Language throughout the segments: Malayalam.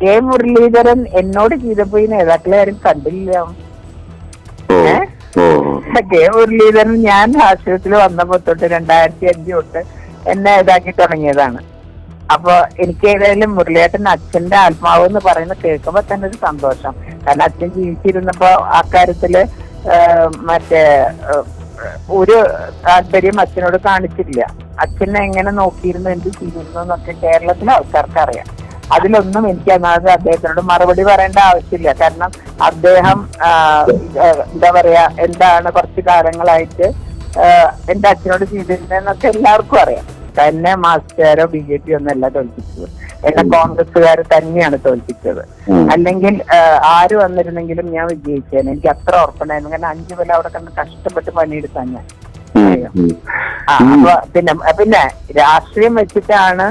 കെ മുരളീധരൻ എന്നോട് ചെയ്തപ്പോ ഈ നേതാക്കളെ ആരും കണ്ടില്ല. കെ മുരളീധരൻ ഞാൻ ആശുപത്രിയിൽ വന്നപ്പോ തൊട്ട് രണ്ടായിരത്തി അഞ്ച് തൊട്ട് എന്നെ ഇതാക്കി തുടങ്ങിയതാണ്. അപ്പൊ എനിക്ക് ഏതായാലും മുരളിയേട്ടൻ അച്ഛന്റെ ആത്മാവ് എന്ന് പറയുന്നത് കേൾക്കുമ്പോ തന്നെ ഒരു സന്തോഷം. കാരണം അച്ഛൻ ജീവിച്ചിരുന്നപ്പോ ആ കാര്യത്തിൽ മറ്റേ ഒരു താല്പര്യം അച്ഛനോട് കാണിച്ചില്ല. അച്ഛനെ എങ്ങനെ നോക്കിയിരുന്നു എന്ത് ചെയ്തിരുന്നു എന്നൊക്കെ കേരളത്തിലെ ആൾക്കാർക്ക് അറിയാം അതിലൊന്നും എനിക്ക് അന്നാതെ അദ്ദേഹത്തിനോട് മറുപടി പറയേണ്ട ആവശ്യമില്ല. കാരണം അദ്ദേഹം എന്താ പറയാ എന്താണ് കുറച്ച് കാലങ്ങളായിട്ട് എന്റെ അച്ഛനോട് ചെയ്തിരുന്നതെന്നൊക്കെ എല്ലാവർക്കും അറിയാം. തന്നെ മാസ്റ്ററോ ബി ജെ പി ഒന്നല്ല തോൽപ്പിച്ചത്. എന്നെ കോൺഗ്രസ്സുകാർ തന്നെയാണ് തോൽപ്പിച്ചത്. അല്ലെങ്കിൽ ആര് വന്നിരുന്നെങ്കിലും ഞാൻ വിജയിച്ചേനെ. എനിക്ക് അത്ര ഉറപ്പുണ്ടായിരുന്നു. കാരണം അഞ്ചു കൊല്ലം അവിടെ കണ്ട് കഷ്ടപ്പെട്ട് പണിയെടുക്കാൻ ഞാൻ. ആ, അപ്പൊ പിന്നെ പിന്നെ രാഷ്ട്രീയം വെച്ചിട്ടാണ്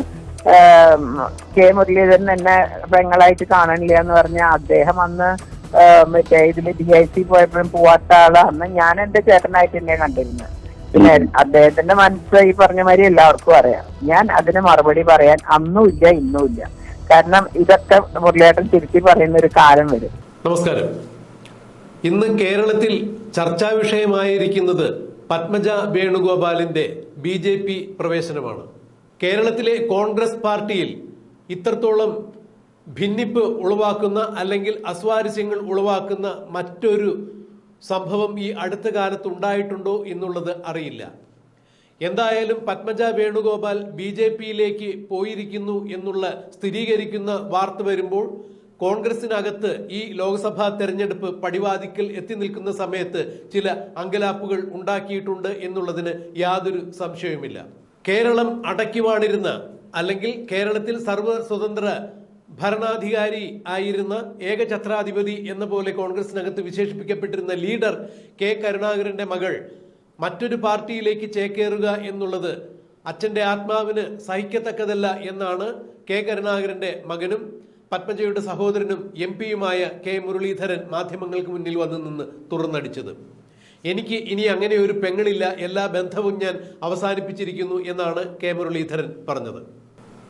കെ മുരളീധരൻ എന്നെ പെങ്ങളായിട്ട് കാണണില്ല എന്ന് പറഞ്ഞ അദ്ദേഹം അന്ന് മറ്റേ ഇതിൽ ഡി ഐ സി പോയപ്പോഴും പോവാത്ത ആൾ. അന്ന് ഞാൻ എന്റെ ചേട്ടനായിട്ട് തന്നെ കണ്ടിരുന്നത് പിന്നെ അദ്ദേഹത്തിന്റെ മനസ്സ് ഈ പറഞ്ഞ മാതിരി എല്ലാവർക്കും അറിയാം. ഞാൻ അതിന് മറുപടി പറയാൻ അന്നും ഇല്ല ഇന്നും ഇല്ല. കാരണം ഇതൊക്കെ മുരളിയേട്ടൻ തിരുത്തി പറയുന്ന ഒരു കാലം വരും. നമസ്കാരം. ഇന്ന് കേരളത്തിൽ ചർച്ചാ വിഷയമായിരിക്കുന്നത് പത്മജ വേണുഗോപാലിന്റെ ബി ജെ പി പ്രവേശനമാണ്. കേരളത്തിലെ കോൺഗ്രസ് പാർട്ടിയിൽ ഇത്രത്തോളം ഭിന്നിപ്പ് ഉളവാക്കുന്ന അല്ലെങ്കിൽ അസ്വാരസ്യങ്ങൾ ഉളവാക്കുന്ന മറ്റൊരു സംഭവം ഈ അടുത്ത കാലത്ത് ഉണ്ടായിട്ടുണ്ടോ എന്നുള്ളത് അറിയില്ല. എന്തായാലും പത്മജ വേണുഗോപാൽ ബി ജെ പിയിലേക്ക് പോയിരിക്കുന്നു എന്നുള്ള സ്ഥിരീകരിക്കുന്ന വാർത്ത വരുമ്പോൾ കോൺഗ്രസിനകത്ത് ഈ ലോക്സഭാ തെരഞ്ഞെടുപ്പ് പടിവാതിക്കൽ എത്തി നിൽക്കുന്ന സമയത്ത് ചില അങ്കലാപ്പുകൾ ഉണ്ടാക്കിയിട്ടുണ്ട് എന്നുള്ളതിന് യാതൊരു സംശയവുമില്ല. കേരളം അടക്കിവാണിരുന്ന അല്ലെങ്കിൽ കേരളത്തിൽ സർവ സ്വതന്ത്ര ഭരണാധികാരി ആയിരുന്ന ഏകഛത്രാധിപതി എന്ന പോലെ കോൺഗ്രസിനകത്ത് വിശേഷിപ്പിക്കപ്പെട്ടിരുന്ന ലീഡർ കെ കരുണാകരന്റെ മകൾ മറ്റൊരു പാർട്ടിയിലേക്ക് ചേക്കേറുക എന്നുള്ളത് അച്ഛന്റെ ആത്മാവിന് സഹിക്കത്തക്കതല്ല എന്നാണ് കെ കരുണാകരന്റെ മകനും പത്മജയുടെ സഹോദരനും എം പിയുമായ കെ മുരളീധരൻ മാധ്യമങ്ങൾക്ക് മുന്നിൽ വന്നു നിന്ന് തുറന്നടിച്ചത്. എനിക്ക് ഇനി അങ്ങനെ ഒരു പെങ്ങളില്ല എല്ലാ ബന്ധവും ഞാൻ അവസാനിപ്പിച്ചിരിക്കുന്നു എന്നാണ് കെ മുരളീധരൻ പറഞ്ഞത്.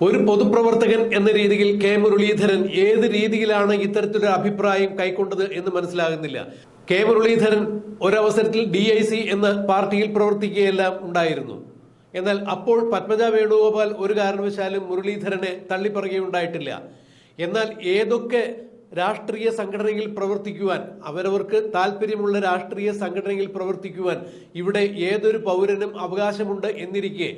ഒരു പൊതുപ്രവർത്തകൻ എന്ന രീതിയിൽ കെ മുരളീധരൻ ഏത് രീതിയിലാണ് ഇത്തരത്തിലൊരു അഭിപ്രായം കൈക്കൊണ്ടത് എന്ന് മനസ്സിലാകുന്നില്ല. കെ മുരളീധരൻ ഒരവസരത്തിൽ ഡി ഐ സി എന്ന പാർട്ടിയിൽ പ്രവർത്തിക്കുകയെല്ലാം ഉണ്ടായിരുന്നു. എന്നാൽ അപ്പോൾ പത്മജ വേണുഗോപാൽ ഒരു കാരണവശാലും മുരളീധരനെ തള്ളിപ്പറയുകയുണ്ടായിട്ടില്ല. എന്നാൽ ഏതൊക്കെ രാഷ്ട്രീയ സംഘടനയിൽ പ്രവർത്തിക്കുവാൻ അവരവർക്ക് താല്പര്യമുള്ള രാഷ്ട്രീയ സംഘടനയിൽ പ്രവർത്തിക്കുവാൻ ഇവിടെ ഏതൊരു പൗരനും അവകാശമുണ്ട് എന്നിരിക്കെ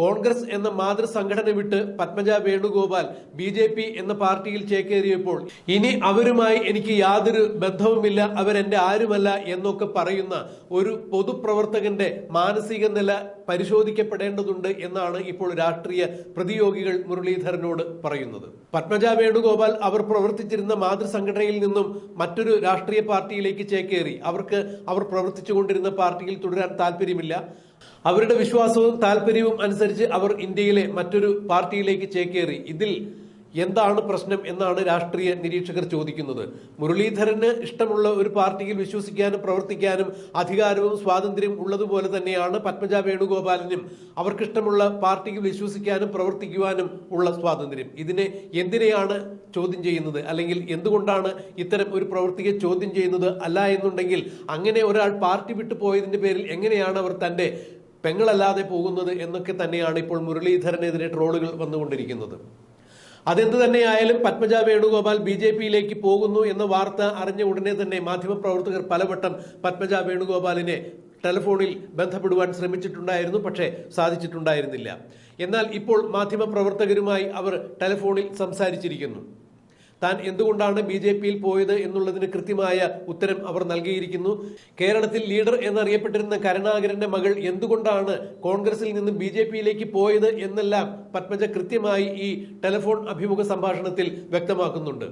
കോൺഗ്രസ് എന്ന മാതൃസംഘടന വിട്ട് Padmaja Venugopal B J P എന്ന പാർട്ടിയിൽ ചേക്കേറിയപ്പോൾ ഇനി അവരുമായി എനിക്ക് യാതൊരു ബന്ധവുമില്ല അവരെന്റെ ആരുമല്ല എന്നൊക്കെ പറയുന്ന ഒരു പൊതുപ്രവർത്തകന്റെ മാനസിക നില പരിശോധിക്കപ്പെടേണ്ടതുണ്ട് എന്നാണ് ഇപ്പോൾ രാഷ്ട്രീയ പ്രതിയോഗികൾ മുരളീധരനോട് പറയുന്നത്. പത്മജ വേണുഗോപാൽ അവർ പ്രവർത്തിച്ചിരുന്ന മാതൃസംഘടനയിൽ നിന്നും മറ്റൊരു രാഷ്ട്രീയ പാർട്ടിയിലേക്ക് ചേക്കേറി. അവർക്ക് അവർ പ്രവർത്തിച്ചുകൊണ്ടിരുന്ന പാർട്ടിയിൽ തുടരാൻ താല്പര്യമില്ല അവരുടെ വിശ്വാസവും താല്പര്യവും അനുസരിച്ച് അവർ ഇന്ത്യയിലെ മറ്റൊരു പാർട്ടിയിലേക്ക് ചേക്കേറി. ഇതിൽ എന്താണ് പ്രശ്നം എന്നാണ് രാഷ്ട്രീയ നിരീക്ഷകർ ചോദിക്കുന്നത്. മുരളീധരന് ഇഷ്ടമുള്ള ഒരു പാർട്ടിയിൽ വിശ്വസിക്കാനും പ്രവർത്തിക്കാനും അധികാരവും സ്വാതന്ത്ര്യവും ഉള്ളതുപോലെ തന്നെയാണ് പത്മജ വേണുഗോപാലിനും. അവർക്കിഷ്ടമുള്ള പാർട്ടിയിൽ വിശ്വസിക്കാനും പ്രവർത്തിക്കുവാനും ഉള്ള സ്വാതന്ത്ര്യം. ഇതിനെ എന്തിനെയാണ് ചോദ്യം ചെയ്യുന്നത്? അല്ലെങ്കിൽ എന്തുകൊണ്ടാണ് ഇത്തരം ഒരു പ്രവൃത്തിയെ ചോദ്യം ചെയ്യുന്നത് അല്ല എന്നുണ്ടെങ്കിൽ അങ്ങനെ ഒരാൾ പാർട്ടി വിട്ടു പോയതിന്റെ പേരിൽ എങ്ങനെയാണ് അവർ തന്റെ പെങ്ങളല്ലാതെ പോകുന്നത് എന്നൊക്കെ തന്നെയാണ് ഇപ്പോൾ മുരളീധരനെതിരെ ട്രോളുകൾ വന്നുകൊണ്ടിരിക്കുന്നത്. അതെന്ത് തന്നെയായാലും പത്മജ വേണുഗോപാൽ ബി ജെ പിയിലേക്ക് പോകുന്നു എന്ന വാർത്ത അറിഞ്ഞ ഉടനെ തന്നെ മാധ്യമപ്രവർത്തകർ പലവട്ടം പത്മജ വേണുഗോപാലിനെ ടെലിഫോണിൽ ബന്ധപ്പെടുവാൻ ശ്രമിച്ചിട്ടുണ്ടായിരുന്നു പക്ഷേ സാധിച്ചിട്ടുണ്ടായിരുന്നില്ല. എന്നാൽ ഇപ്പോൾ മാധ്യമപ്രവർത്തകരുമായി അവർ ടെലിഫോണിൽ സംസാരിച്ചിരിക്കുന്നു. താൻ എന്തുകൊണ്ടാണ് ബി ജെ പിയിൽ പോയത് എന്നുള്ളതിന് കൃത്യമായ ഉത്തരം അവർ നൽകിയിരിക്കുന്നു. കേരളത്തിൽ ലീഡർ എന്നറിയപ്പെട്ടിരുന്ന കരുണാകരന്റെ മകൾ എന്തുകൊണ്ടാണ് കോൺഗ്രസിൽ നിന്ന് ബി ജെ പിയിലേക്ക് പോയത് എന്നെല്ലാം പത്മജ കൃത്യമായി ഈ ടെലിഫോൺ അഭിമുഖ സംഭാഷണത്തിൽ വ്യക്തമാക്കുന്നുണ്ട്.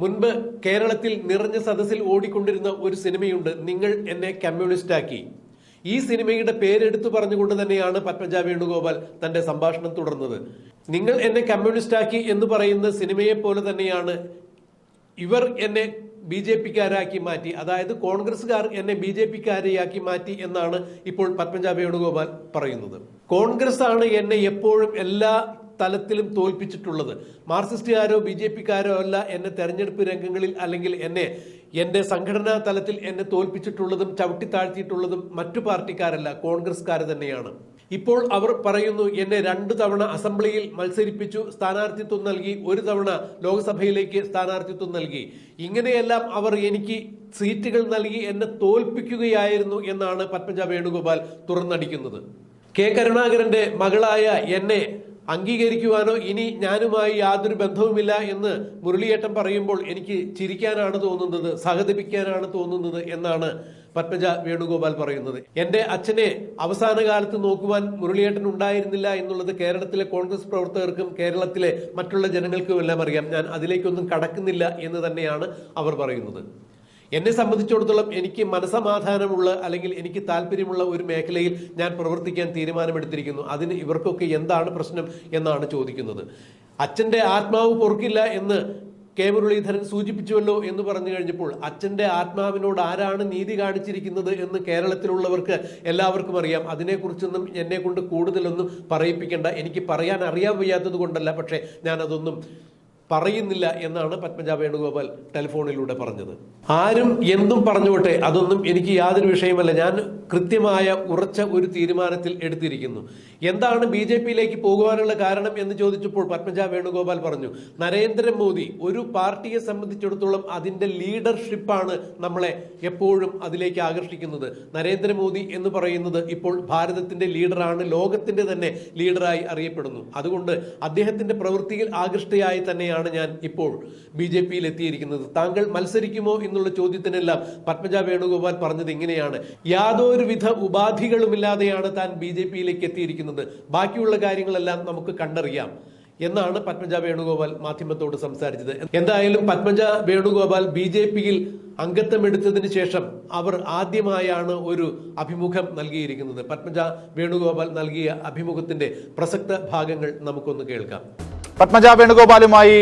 മുൻപ് കേരളത്തിൽ നിറഞ്ഞ സദസ്സിൽ ഓടിക്കൊണ്ടിരുന്ന ഒരു സിനിമയുണ്ട് നിങ്ങൾ എന്നെ കമ്മ്യൂണിസ്റ്റാക്കി. ഈ സിനിമയുടെ പേരെടുത്തു പറഞ്ഞുകൊണ്ട് തന്നെയാണ് പത്മജ വേണുഗോപാൽ തന്റെ സംഭാഷണം തുടർന്നത്. നിങ്ങൾ എന്നെ കമ്മ്യൂണിസ്റ്റാക്കി എന്ന് പറയുന്ന സിനിമയെ പോലെ തന്നെയാണ് ഇവർ എന്നെ ബി ജെ പിക്കാരാക്കി മാറ്റി. അതായത് കോൺഗ്രസ്സുകാർ എന്നെ ബി ജെ പിക്കാരെയാക്കി മാറ്റി എന്നാണ് ഇപ്പോൾ പത്മജ വേണുഗോപാൽ പറയുന്നത്. കോൺഗ്രസ് ആണ് എന്നെ എപ്പോഴും എല്ലാ തലത്തിലും തോൽപ്പിച്ചിട്ടുള്ളത്. മാർക്സിസ്റ്റുകാരോ ബി ജെ പിക്കാരോ അല്ല എന്നെ തെരഞ്ഞെടുപ്പ് രംഗങ്ങളിൽ അല്ലെങ്കിൽ എന്നെ എന്റെ സംഘടനാ തലത്തിൽ എന്നെ തോൽപ്പിച്ചിട്ടുള്ളതും ചവിട്ടി താഴ്ത്തിയിട്ടുള്ളതും മറ്റു പാർട്ടിക്കാരല്ല കോൺഗ്രസ്കാർ തന്നെയാണ്. ഇപ്പോൾ അവർ പറയുന്നു എന്നെ രണ്ടു തവണ അസംബ്ലിയിൽ മത്സരിപ്പിച്ചു സ്ഥാനാർത്ഥിത്വം നൽകി ഒരു തവണ ലോക്സഭയിലേക്ക് സ്ഥാനാർത്ഥിത്വം നൽകി. ഇങ്ങനെയെല്ലാം അവർ എനിക്ക് സീറ്റുകൾ നൽകി എന്നെ തോൽപ്പിക്കുകയായിരുന്നു എന്നാണ് പത്മജ വേണുഗോപാൽ തുറന്നടിക്കുന്നത്. കെ. കരുണാകരന്റെ മകളായ എന്നെ അംഗീകരിക്കുവാനോ ഇനി ഞാനുമായി യാതൊരു ബന്ധവുമില്ല എന്ന് മുരളിയേട്ടൻ പറയുമ്പോൾ എനിക്ക് ചിരിക്കാനാണ് തോന്നുന്നത് സഹതപിക്കാനാണ് തോന്നുന്നത് എന്നാണ് പത്മജ വേണുഗോപാൽ പറയുന്നത്. എന്റെ അച്ഛനെ അവസാന കാലത്ത് നോക്കുവാൻ മുരളിയേട്ടൻ ഉണ്ടായിരുന്നില്ല എന്നുള്ളത് കേരളത്തിലെ കോൺഗ്രസ് പ്രവർത്തകർക്കും കേരളത്തിലെ മറ്റുള്ള ജനങ്ങൾക്കും എല്ലാം അറിയാം. ഞാൻ അതിലേക്കൊന്നും കടക്കുന്നില്ല എന്ന് തന്നെയാണ് അവർ പറയുന്നത്. എന്നെ സംബന്ധിച്ചിടത്തോളം എനിക്ക് മനസമാധാനമുള്ള അല്ലെങ്കിൽ എനിക്ക് താല്പര്യമുള്ള ഒരു മേഖലയിൽ ഞാൻ പ്രവർത്തിക്കാൻ തീരുമാനമെടുത്തിരിക്കുന്നു. അതിന് ഇവർക്കൊക്കെ എന്താണ് പ്രശ്നം എന്നാണ് ചോദിക്കുന്നത്. അച്ഛന്റെ ആത്മാവ് പൊറുക്കില്ല എന്ന് കെ മുരളീധരൻ സൂചിപ്പിച്ചുവല്ലോ എന്ന് പറഞ്ഞു കഴിഞ്ഞപ്പോൾ അച്ഛന്റെ ആത്മാവിനോട് ആരാണ് നീതി കാണിച്ചിരിക്കുന്നത് എന്ന് കേരളത്തിലുള്ളവർക്ക് എല്ലാവർക്കും അറിയാം. അതിനെക്കുറിച്ചൊന്നും എന്നെ കൊണ്ട് കൂടുതലൊന്നും പറയിപ്പിക്കേണ്ട. എനിക്ക് പറയാൻ അറിയാൻ വയ്യാത്തത് കൊണ്ടല്ല. പക്ഷേ ഞാനതൊന്നും പറയുന്നില്ല എന്നാണ് പത്മജ വേണുഗോപാൽ ടെലിഫോണിലൂടെ പറഞ്ഞത്. ആരും എന്തും പറഞ്ഞോട്ടെ അതൊന്നും എനിക്ക് യാതൊരു വിഷയമല്ല. ഞാൻ കൃത്യമായ ഉറച്ച ഒരു തീരുമാനത്തിൽ എടുത്തിരിക്കുന്നു. എന്താണ് ബി ജെ പിയിലേക്ക് പോകുവാനുള്ള കാരണം എന്ന് ചോദിച്ചപ്പോൾ പത്മജ വേണുഗോപാൽ പറഞ്ഞു നരേന്ദ്രമോദി ഒരു പാർട്ടിയെ സംബന്ധിച്ചിടത്തോളം അതിന്റെ ലീഡർഷിപ്പാണ് നമ്മളെ എപ്പോഴും അതിലേക്ക് ആകർഷിക്കുന്നത്. നരേന്ദ്രമോദി എന്ന് പറയുന്നത് ഇപ്പോൾ ഭാരതത്തിന്റെ ലീഡറാണ് ലോകത്തിന്റെ തന്നെ ലീഡറായി അറിയപ്പെടുന്നു. അതുകൊണ്ട് അദ്ദേഹത്തിന്റെ പ്രവൃത്തിയിൽ ആകൃഷ്ടയായി തന്നെയാണ് ഞാൻ ഇപ്പോൾ ബി ജെ പിയിൽ എത്തിയിരിക്കുന്നത് താങ്കൾ മത്സരിക്കുമോ എന്നുള്ള ചോദ്യത്തിനെല്ലാം പത്മജ വേണുഗോപാൽ പറഞ്ഞത് ഇങ്ങനെയാണ്. യാതൊരുവിധ ഉപാധികളുമില്ലാതെയാണ് താൻ ബി ജെ പിയിലേക്ക് എത്തിയിരിക്കുന്നത് ബാക്കിയുള്ള കാര്യങ്ങളെല്ലാം നമുക്ക് കണ്ടറിയാം എന്നാണ് പത്മജ വേണുഗോപാൽ മാധ്യമത്തോട് സംസാരിച്ചത്. എന്തായാലും പത്മജ വേണുഗോപാൽ ബി ജെ പിയിൽ അംഗത്വം എടുത്തതിന് ശേഷം അവർ ആദ്യമായാണ് ഒരു അഭിമുഖം നൽകിയിരിക്കുന്നത്. പത്മജ വേണുഗോപാൽ നൽകിയ അഭിമുഖത്തിന്റെ പ്രസക്ത ഭാഗങ്ങൾ നമുക്കൊന്ന് കേൾക്കാം. Padmaja വേണുഗോപാലുമായി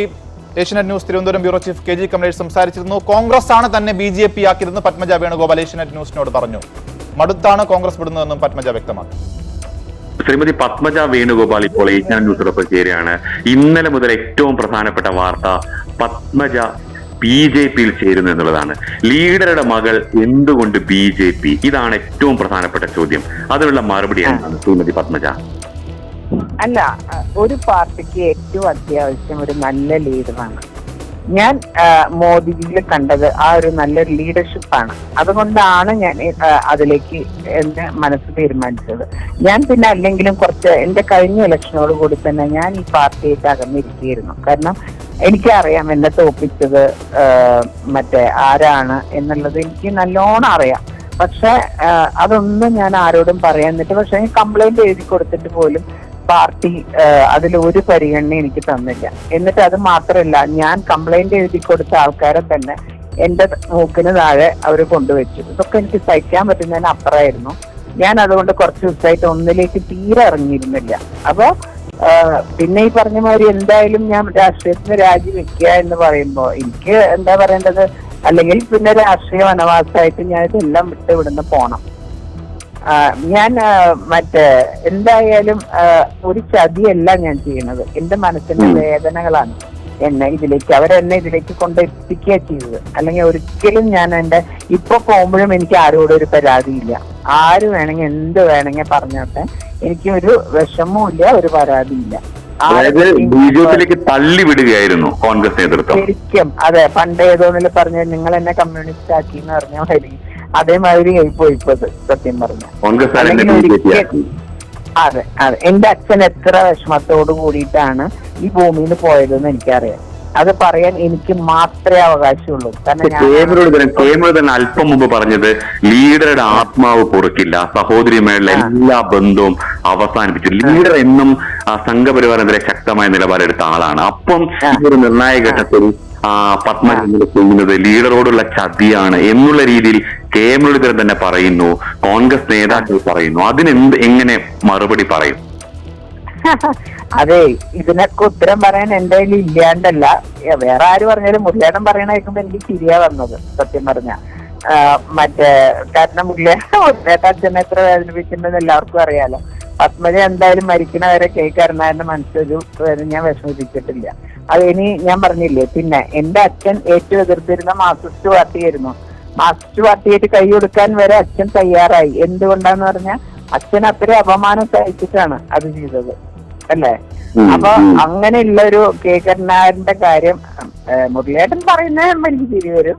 Asianet news Thiruvananthapuram bureau chief K G Kamalesh സംസാരിച്ചിരുന്നു. കോൺഗ്രസ് ആണ് തന്നെ ബി ജെ പി ആക്കിയതെന്ന് പത്മജ വേണുഗോപാൽ ഏഷ്യനെറ്റ് ന്യൂസിനോട് പറഞ്ഞു. മടുത്താണ് കോൺഗ്രസ് വിടുന്നതെന്നും പത്മജ വ്യക്തമാക്കി. ശ്രീമതി പത്മജ വേണുഗോപാൽ ഇപ്പോൾ ഏഷ്യാൻ ന്യൂസിനൊപ്പം ചേരുകയാണ്. ഇന്നലെ മുതൽ ഏറ്റവും പ്രധാനപ്പെട്ട വാർത്ത പത്മജ ബി ജെ പിയിൽ ചേരുന്നു എന്നുള്ളതാണ്. ലീഡറുടെ മകൾ എന്തുകൊണ്ട് ബി ജെ പി? ഇതാണ് ഏറ്റവും പ്രധാനപ്പെട്ട ചോദ്യം. അതിനുള്ള മറുപടിയാണ് ശ്രീമതി പത്മജ? അല്ല ഒരു പാർട്ടിക്ക് ഏറ്റവും അത്യാവശ്യം ഒരു നല്ല ലീഡറാണ് ഞാൻ മോദിജിയിൽ കണ്ടത് ആ ഒരു നല്ലൊരു ലീഡർഷിപ്പാണ് അതുകൊണ്ടാണ് ഞാൻ അതിലേക്ക് എന്റെ മനസ്സ് തീരുമാനിച്ചത്. ഞാൻ പിന്നെ അല്ലെങ്കിലും കുറച്ച് എന്റെ കഴിഞ്ഞ ഇലക്ഷനോട് കൂടി തന്നെ ഞാൻ ഈ പാർട്ടിയായിട്ട് അകന്നിരിക്കുകയായിരുന്നു. കാരണം എനിക്കറിയാം എന്നെ തോപ്പിച്ചത് മറ്റേ ആരാണ് എന്നുള്ളത് എനിക്ക് നല്ലോണം അറിയാം. പക്ഷെ അതൊന്നും ഞാൻ ആരോടും പറയാൻ പക്ഷെ കംപ്ലൈന്റ് എഴുതി കൊടുത്തിട്ട് പോലും പാർട്ടി അതിൽ ഒരു പരിഗണന എനിക്ക് തന്നില്ല. എന്നിട്ട് അത് മാത്രമല്ല ഞാൻ കംപ്ലൈന്റ് എഴുതി കൊടുത്ത ആൾക്കാരെ തന്നെ എന്റെ മൂക്കിന് താഴെ അവർ കൊണ്ടുവച്ചു. ഇതൊക്കെ എനിക്ക് സഹിക്കാൻ പറ്റുന്നതിന് അപ്പുറമായിരുന്നു. ഞാൻ അതുകൊണ്ട് കുറച്ച് ദിവസമായിട്ട് ഒന്നിലേക്ക് തീരെ ഇറങ്ങിയിരുന്നില്ല. അപ്പൊ പിന്നെ ഈ പറഞ്ഞ മാതിരി എന്തായാലും ഞാൻ രാഷ്ട്രീയത്തിന് രാജിവെക്കുക എന്ന് പറയുമ്പോ എനിക്ക് എന്താ പറയേണ്ടത്? അല്ലെങ്കിൽ പിന്നെ രാഷ്ട്രീയ വനവാസമായിട്ട് ഞാൻ ഇതെല്ലാം വിട്ട് ഇവിടുന്ന് പോണം. ഞാൻ മറ്റേ എന്തായാലും ഒരു ചതിയല്ല ഞാൻ ചെയ്യുന്നത് എന്റെ മനസ്സിന്റെ വേദനകളാണ് എന്നെ ഇതിലേക്ക് അവരെന്നെ ഇതിലേക്ക് കൊണ്ടെത്തിക്കുക ചെയ്തത്. അല്ലെങ്കിൽ ഒരിക്കലും ഞാൻ എന്റെ ഇപ്പൊ പോകുമ്പോഴും എനിക്ക് ആരോടും ഒരു പരാതിയില്ല. ആര് വേണമെങ്കിൽ എന്ത് വേണമെങ്കിൽ പറഞ്ഞോട്ടെ. എനിക്ക് ഒരു വിഷമവും ഇല്ല ഒരു പരാതിയില്ല അതായത് ആരെയും ബി ജെ പിയിലേക്ക് തള്ളി വിടുകയായിരുന്നു കോൺഗ്രസ് നേതൃത്വം. ശരിക്കും അതെ പണ്ട് ഏതോന്നിൽ പറഞ്ഞ നിങ്ങൾ എന്നെ കമ്മ്യൂണിസ്റ്റ് ആക്കി എന്ന് പറഞ്ഞ അതേമാതിരി ഇപ്പൊ ഇപ്പത് സത്യം പറഞ്ഞു. അതെ അതെ. എന്റെ അച്ഛൻ എത്ര വിഷമത്തോട് കൂടിയിട്ടാണ് ഈ ഭൂമിയിൽ പോയതെന്ന് എനിക്കറിയാം. അത് പറയാൻ എനിക്ക് മാത്രമേ അവകാശമുള്ളൂ. കാരണം അല്പം മുമ്പ് പറഞ്ഞത് ലീഡറുടെ ആത്മാവ് പൊറുക്കില്ല. സഹോദരിമാരുടെ എല്ലാ ബന്ധവും അവസാനിപ്പിച്ചു. ലീഡർ എന്നും ആ, സംഘപരിവാരത്തിലെ ശക്തമായ നിലപാടെടുത്ത ആളാണ്. അപ്പം ഒരു നിർണായക ഘട്ടത്തിൽ ആ, പത്മ ചെയ്യുന്നത് ലീഡറോടുള്ള ചതിയാണ് എന്നുള്ള രീതിയിൽ കെ മുരളീധരൻ തന്നെ പറയുന്നു കോൺഗ്രസ് നേതാക്കൾ പറയുന്നു. അതിനെന്ത് എങ്ങനെ മറുപടി പറയും? അതെ ഇതിനൊക്കെ ഉത്തരം പറയാൻ എന്റെ കയ്യിൽ ഇല്ലാണ്ടല്ല. വേറെ ആര് പറഞ്ഞാലും മുരളീധരൻ പറയണ കേൾക്കുമ്പോ എനിക്ക് ശരിയാ വന്നത് സത്യം പറഞ്ഞ. മറ്റേ കാരണം മുരളീധരൻ അച്ഛനെ എത്ര വേദനിപ്പിച്ചിട്ടുണ്ടെന്ന് എല്ലാവർക്കും അറിയാലോ. പത്മജ എന്തായാലും മരിക്കണവരെ കേക്ക് അരുണാന്റെ മനസ്സൊരു വേദന ഞാൻ വിഷമിപ്പിച്ചിട്ടില്ല. അത് ഇനി ഞാൻ പറഞ്ഞില്ലേ പിന്നെ എന്റെ അച്ഛൻ ഏറ്റവും എതിർത്തിരുന്ന മാർക്സിസ്റ്റ് പാർട്ടിയായിരുന്നു. മാർക്സിസ്റ്റ് പാർട്ടിയായിട്ട് കൈ കൊടുക്കാൻ വരെ അച്ഛൻ തയ്യാറായി. എന്തുകൊണ്ടാന്ന് പറഞ്ഞാൽ അച്ഛൻ അത്രയും അപമാനം സഹിച്ചിട്ടാണ് അത് ചെയ്തത്. അല്ലേ? അപ്പൊ. അങ്ങനെയുള്ള ഒരു കെ. കരുണാകരന്റെ കാര്യം മുരളിയേട്ടൻ പറയുന്ന എനിക്ക് തിരി വരും.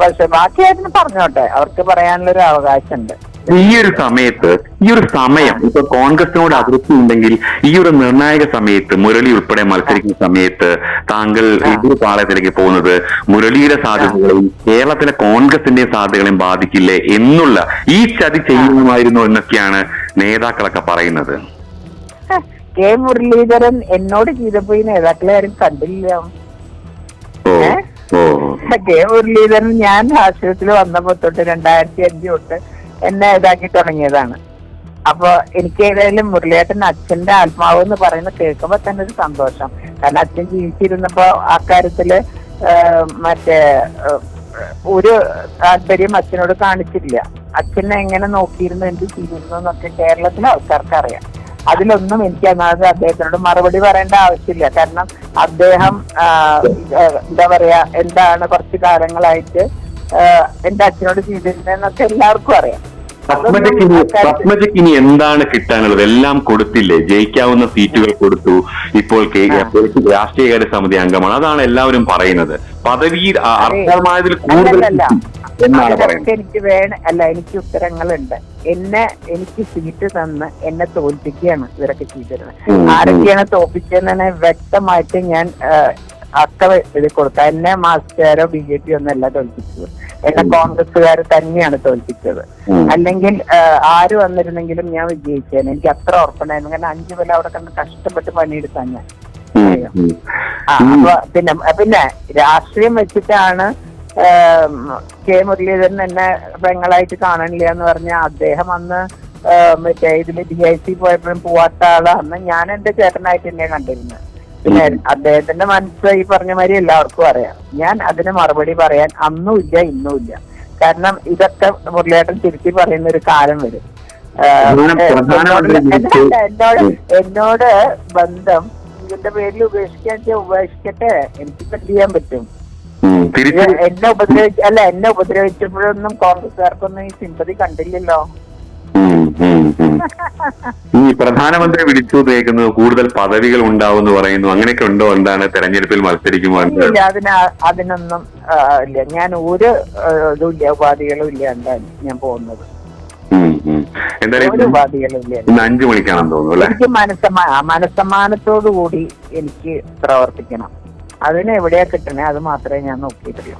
പക്ഷെ ബാക്കിയായിട്ട് പറഞ്ഞോട്ടെ. അവർക്ക് പറയാനുള്ള ഒരു അവകാശമുണ്ട്. ഈ ഒരു സമയത്ത് ഈ ഒരു സമയം ഇപ്പൊ കോൺഗ്രസിനോട് അതിർത്തി ഉണ്ടെങ്കിൽ ഈ ഒരു നിർണായക സമയത്ത് മുരളി ഉൾപ്പെടെ മത്സരിക്കുന്ന സമയത്ത് താങ്കൾ എതിർ പാളയത്തിലേക്ക് പോകുന്നത് മുരളിയുടെ സാധ്യതകളെയും കേരളത്തിലെ കോൺഗ്രസിന്റെ സാധ്യതകളെയും ബാധിക്കില്ലേ എന്നുള്ള ഈ ചതി ചെയ്യുമായിരുന്നു എന്നൊക്കെയാണ് നേതാക്കളൊക്കെ പറയുന്നത്. കെ മുരളീധരൻ എന്നോട് ചെയ്തപ്പോ ഈ നേതാക്കളെ ആരും കണ്ടില്ല. കെ മുരളീധരൻ ഞാൻ ആശുപത്രിയിൽ വന്നപ്പോ തൊട്ട് രണ്ടായിരത്തി അഞ്ച് തൊട്ട് എന്നെ ഇതാക്കി തുടങ്ങിയതാണ് അപ്പൊ എനിക്ക് ഏതായാലും മുരളിയേട്ടൻ അച്ഛന്റെ ആത്മാവ് എന്ന് പറയുന്നത് കേൾക്കുമ്പോ തന്നെ ഒരു സന്തോഷം. കാരണം അച്ഛൻ ജീവിച്ചിരുന്നപ്പോ ആ കാര്യത്തിൽ മറ്റേ ഒരു താല്പര്യം അച്ഛനോട് കാണിച്ചിട്ടില്ല അച്ഛനെ എങ്ങനെ നോക്കിയിരുന്നു എന്ത് ചെയ്തിരുന്നു എന്നൊക്കെ കേരളത്തിലെ ആൾക്കാർക്ക് അറിയാം. അതിലൊന്നും എനിക്ക് അന്നാമത് അദ്ദേഹത്തിനോട് മറുപടി പറയേണ്ട ആവശ്യമില്ല. കാരണം അദ്ദേഹം എന്താ പറയാ എന്താണ് കുറച്ച് കാലങ്ങളായിട്ട് എന്റെ അച്ഛനോട് ചെയ്തിരുന്നതെന്നൊക്കെ എല്ലാവർക്കും അറിയാം. പത്മജയ്ക്ക് ഇനി എന്താണ് കിട്ടാനുള്ളത്? എല്ലാം കൊടുത്തില്ലേ? ജയിക്കാവുന്ന സീറ്റുകൾ കൊടുത്തു. ഇപ്പോൾ രാഷ്ട്രീയകാര്യ സമിതി അംഗമാണ്. അതാണ് എല്ലാവരും പറയുന്നത്. പദവി അർഹമായതിൽ കൂടുതൽ എനിക്ക് വേണം അല്ല എനിക്ക് ഉത്തരങ്ങളുണ്ട്. എന്നെ എനിക്ക് സീറ്റ് തന്ന് എന്നെ തോൽപ്പിക്കുകയാണ് ഇവരൊക്കെ ചെയ്തിരുന്നത്. ആരൊക്കെയാണ് തോൽപ്പിച്ചതെന്ന് വ്യക്തമായിട്ട് ഞാൻ അക്ക എഴുതി കൊടുക്കാം എന്നെ മാസ്റ്റേരോ ബി ജെ പി ഒന്നല്ല തോൽപ്പിച്ചത്. എന്നെ കോൺഗ്രസ്സുകാർ തന്നെയാണ് തോൽപ്പിച്ചത്. അല്ലെങ്കിൽ ആര് വന്നിരുന്നെങ്കിലും ഞാൻ വിജയിച്ചേനെ. എനിക്ക് അത്ര ഉറപ്പുണ്ടായിരുന്നു. കാരണം അഞ്ചു കൊല്ലം അവിടെ കണ്ട് കഷ്ടപ്പെട്ട് പണിയെടുത്താൻ ഞാൻ. ആ, അപ്പൊ പിന്നെ പിന്നെ രാഷ്ട്രീയം വെച്ചിട്ടാണ് കെ മുരളീധരൻ എന്നെ പെങ്ങളായിട്ട് കാണണില്ല എന്ന് പറഞ്ഞ അദ്ദേഹം അന്ന് മറ്റേ ഇതിന് ഡി ഐ സി പോയപ്പോഴും പോവാത്ത ആളാണ് അന്ന് ഞാൻ എന്റെ ചേട്ടനായിട്ട് തന്നെ കണ്ടിരുന്നത്. പിന്നെ അദ്ദേഹത്തിന്റെ മനസ്സ് ഈ പറഞ്ഞ മാതിരി എല്ലാവർക്കും അറിയാം. ഞാൻ അതിന് മറുപടി പറയാൻ അന്നും ഇല്ല ഇന്നും ഇല്ല. കാരണം ഇതൊക്കെ മുരളിയേട്ടൻ തിരുത്തി പറയുന്ന ഒരു കാലം വരും. എന്നോട് എന്നോട് ബന്ധം ഇതിന്റെ പേരിൽ ഉപേക്ഷിക്കാൻ ഉപേക്ഷിക്കട്ടെ? എനിക്ക് എന്ത് ചെയ്യാൻ പറ്റും? എന്നെ ഉപദ്രവിച്ച അല്ല എന്നെ ഉപദ്രവിച്ചപ്പോഴൊന്നും കോൺഗ്രസ്സുകാർക്കൊന്നും ഈ സിമ്പതി കണ്ടില്ലല്ലോ. ഈ പ്രധാനമന്ത്രി വിളിച്ചു തേക്കുന്നത് കൂടുതൽ പദവികൾ ഉണ്ടാവും എന്ന് പറയുന്നു. അങ്ങനെയൊക്കെ ഉണ്ടോ? എന്താണ് തെരഞ്ഞെടുപ്പിൽ മത്സരിക്കുമ്പോൾ അതിന് അതിനൊന്നും ഇല്ല. ഞാൻ ഒരു ആ, ഇതും ഇല്ല ഉപാധികളും ഇല്ല എന്താണ് ഞാൻ പോകുന്നത്. എന്തായാലും അഞ്ചു മണിക്കാണെന്ന് തോന്നുന്നു അല്ലെ? എനിക്ക് മനസ്സമാ മനസ്സമാനത്തോടു കൂടി എനിക്ക് പ്രവർത്തിക്കണം. അതിന് എവിടെയാ കിട്ടണേ? അത് മാത്രമേ ഞാൻ നോക്കിയിട്ടുള്ളൂ.